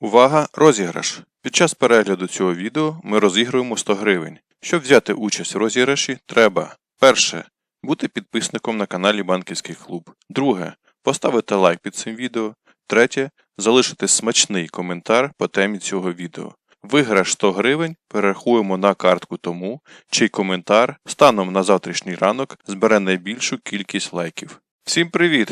Увага! Розіграш! Під час перегляду цього відео ми розігруємо 100 гривень. Щоб взяти участь в розіграші, треба перше. Бути підписником на каналі Банківський клуб. Друге. Поставити лайк під цим відео. Третє. Залишити смачний коментар по темі цього відео. Виграш 100 гривень перерахуємо на картку тому, чий коментар станом на завтрашній ранок збере найбільшу кількість лайків. Всім привіт!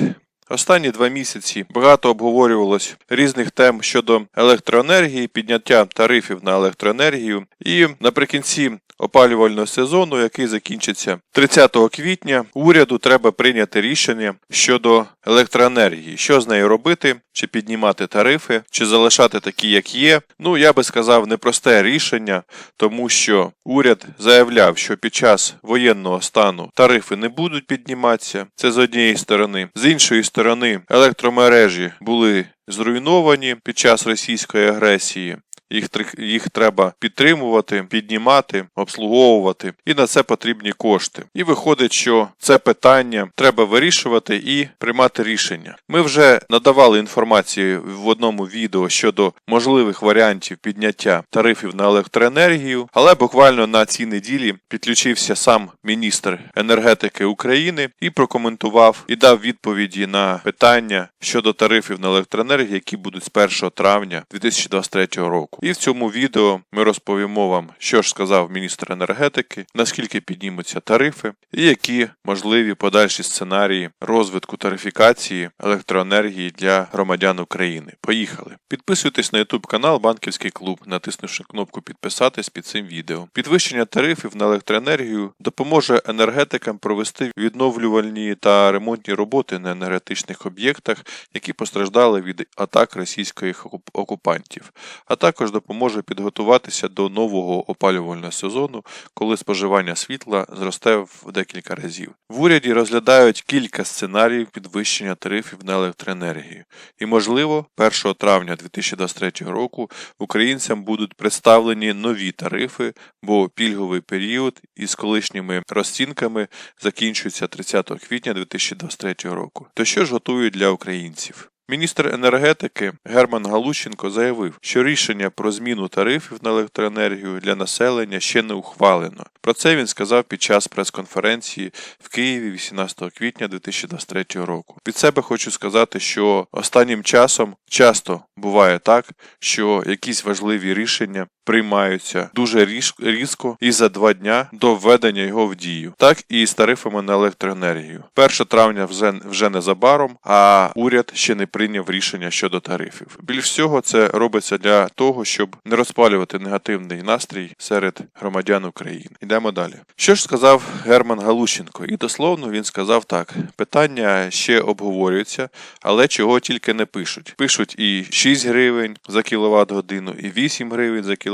Останні два місяці багато обговорювалось різних тем щодо електроенергії, підняття тарифів на електроенергію. І наприкінці опалювального сезону, який закінчиться 30 квітня, уряду треба прийняти рішення щодо електроенергії, що з нею робити, чи піднімати тарифи, чи залишати такі, як є. Ну я би сказав, непросте рішення, тому що уряд заявляв, що під час воєнного стану тарифи не будуть підніматися. Це з однієї сторони, з іншої сторони, електромережі були зруйновані під час російської агресії. Їх їх треба підтримувати, піднімати, обслуговувати, і на це потрібні кошти. І виходить, що це питання треба вирішувати і приймати рішення. Ми вже надавали інформацію в одному відео щодо можливих варіантів підняття тарифів на електроенергію, але буквально на цій неділі підключився сам міністр енергетики України і прокоментував і дав відповіді на питання щодо тарифів на електроенергію, які будуть з 1 травня 2023 року. І в цьому відео ми розповімо вам, що ж сказав міністр енергетики, наскільки піднімуться тарифи, і які можливі подальші сценарії розвитку тарифікації електроенергії для громадян України. Поїхали! Підписуйтесь на YouTube канал Банківський клуб, натиснувши кнопку підписатись під цим відео. Підвищення тарифів на електроенергію допоможе енергетикам провести відновлювальні та ремонтні роботи на енергетичних об'єктах, які постраждали від атак російських окупантів, а також допоможе підготуватися до нового опалювального сезону, коли споживання світла зросте в декілька разів. В уряді розглядають кілька сценаріїв підвищення тарифів на електроенергію, і, можливо, 1 травня 2023 року українцям будуть представлені нові тарифи, бо пільговий період із колишніми розцінками закінчується 30 квітня 2023 року. То що ж готують для українців? Міністр енергетики Герман Галущенко заявив, що рішення про зміну тарифів на електроенергію для населення ще не ухвалено. Про це він сказав під час прес-конференції в Києві 18 квітня 2023 року. Від себе хочу сказати, що останнім часом часто буває так, що якісь важливі рішення приймаються дуже різко і за два дня до введення його в дію, так і з тарифами на електроенергію. 1 травня вже, вже незабаром, а уряд ще не прийняв рішення щодо тарифів. Більш всього це робиться для того, щоб не розпалювати негативний настрій серед громадян України. Йдемо далі. Що ж сказав Герман Галущенко? І дословно він сказав так: питання ще обговорюються, але чого тільки не пишуть. Пишуть і 6 гривень за кіловат годину, і 8 гривень за кіловат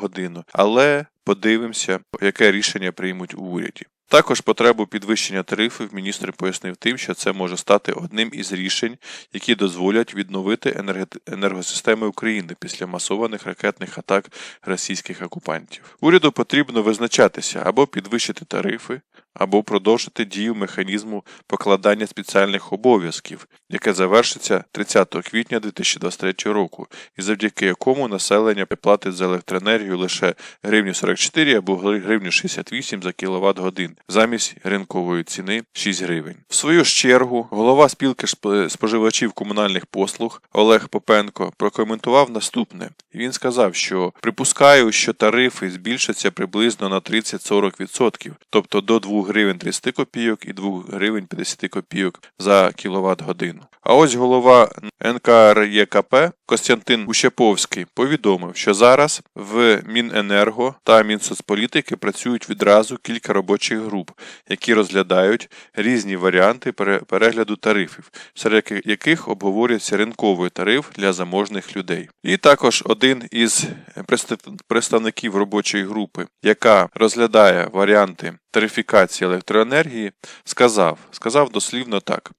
годину. Але подивимося, яке рішення приймуть у уряді. Також потребу підвищення тарифів міністр пояснив тим, що це може стати одним із рішень, які дозволять відновити енергосистеми України після масованих ракетних атак російських окупантів. Уряду потрібно визначатися або підвищити тарифи, або продовжити дію механізму покладання спеціальних обов'язків, яке завершиться 30 квітня 2023 року, і завдяки якому населення платить за електроенергію лише гривню 44 або гривню 68 за кіловат годин замість ринкової ціни 6 гривень. В свою ж чергу голова спілки споживачів комунальних послуг Олег Попенко прокоментував наступне. Він сказав, що припускаю, що тарифи збільшаться приблизно на 30-40%, тобто до 2 гривень 30 копійок і 2 гривень 50 копійок за кіловат годину. А ось голова НКРЄКП Костянтин Ущаповський повідомив, що зараз в Міненерго та Мінсоцполітики працюють відразу кілька робочих груп, які розглядають різні варіанти перегляду тарифів, серед яких обговорюється ринковий тариф для заможних людей. І також один із представників робочої групи, яка розглядає варіанти тарифікації електроенергії, сказав, сказав дослівно так.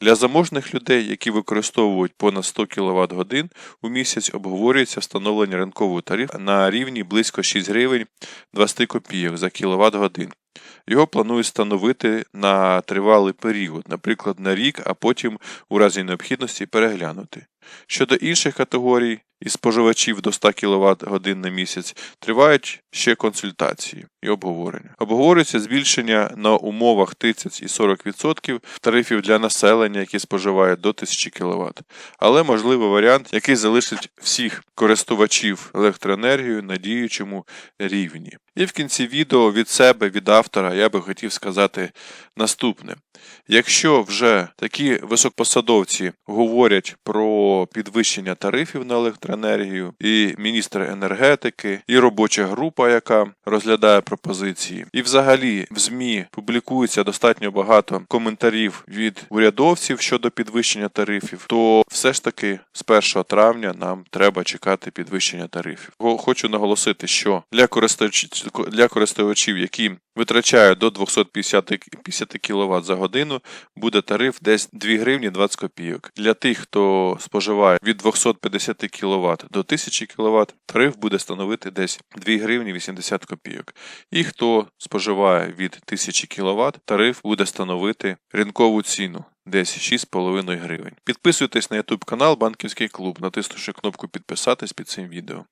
Для заможних людей, які використовують понад 100 кВт годин, у місяць обговорюється встановлення ринкового тарифу на рівні близько 6 гривень 20 копійок за кіловат годин. Його планують встановити на тривалий період, наприклад, на рік, а потім у разі необхідності переглянути. Щодо інших категорій, і споживачів до 100 кВт годин на місяць тривають ще консультації і обговорення. Обговорюється збільшення на умовах 30 і 40% тарифів для населення, які споживає до 1000 кВт. Але можливий варіант, який залишить всіх користувачів електроенергією на діючому рівні. І в кінці відео від себе, від автора, я би хотів сказати наступне. Якщо вже такі високопосадовці говорять про підвищення тарифів на електроенергію, і міністр енергетики, і робоча група, яка розглядає пропозиції, і взагалі в ЗМІ публікується достатньо багато коментарів від урядовців щодо підвищення тарифів, то все ж таки з 1 травня нам треба чекати підвищення тарифів. Хочу наголосити, що для користувачів, для користувачів, які витрачають до 250 50 кВт за годину, буде тариф десь 2 гривні 20 копійок. Для тих, хто споживає від 250 кВт до 1000 кВт, тариф буде становити десь 2 гривні 80 копійок. І хто споживає від 1000 кВт, тариф буде становити ринкову ціну. Десь 6,5 гривень. Підписуйтесь на YouTube канал Банківський клуб, натиснувши кнопку підписатись під цим відео.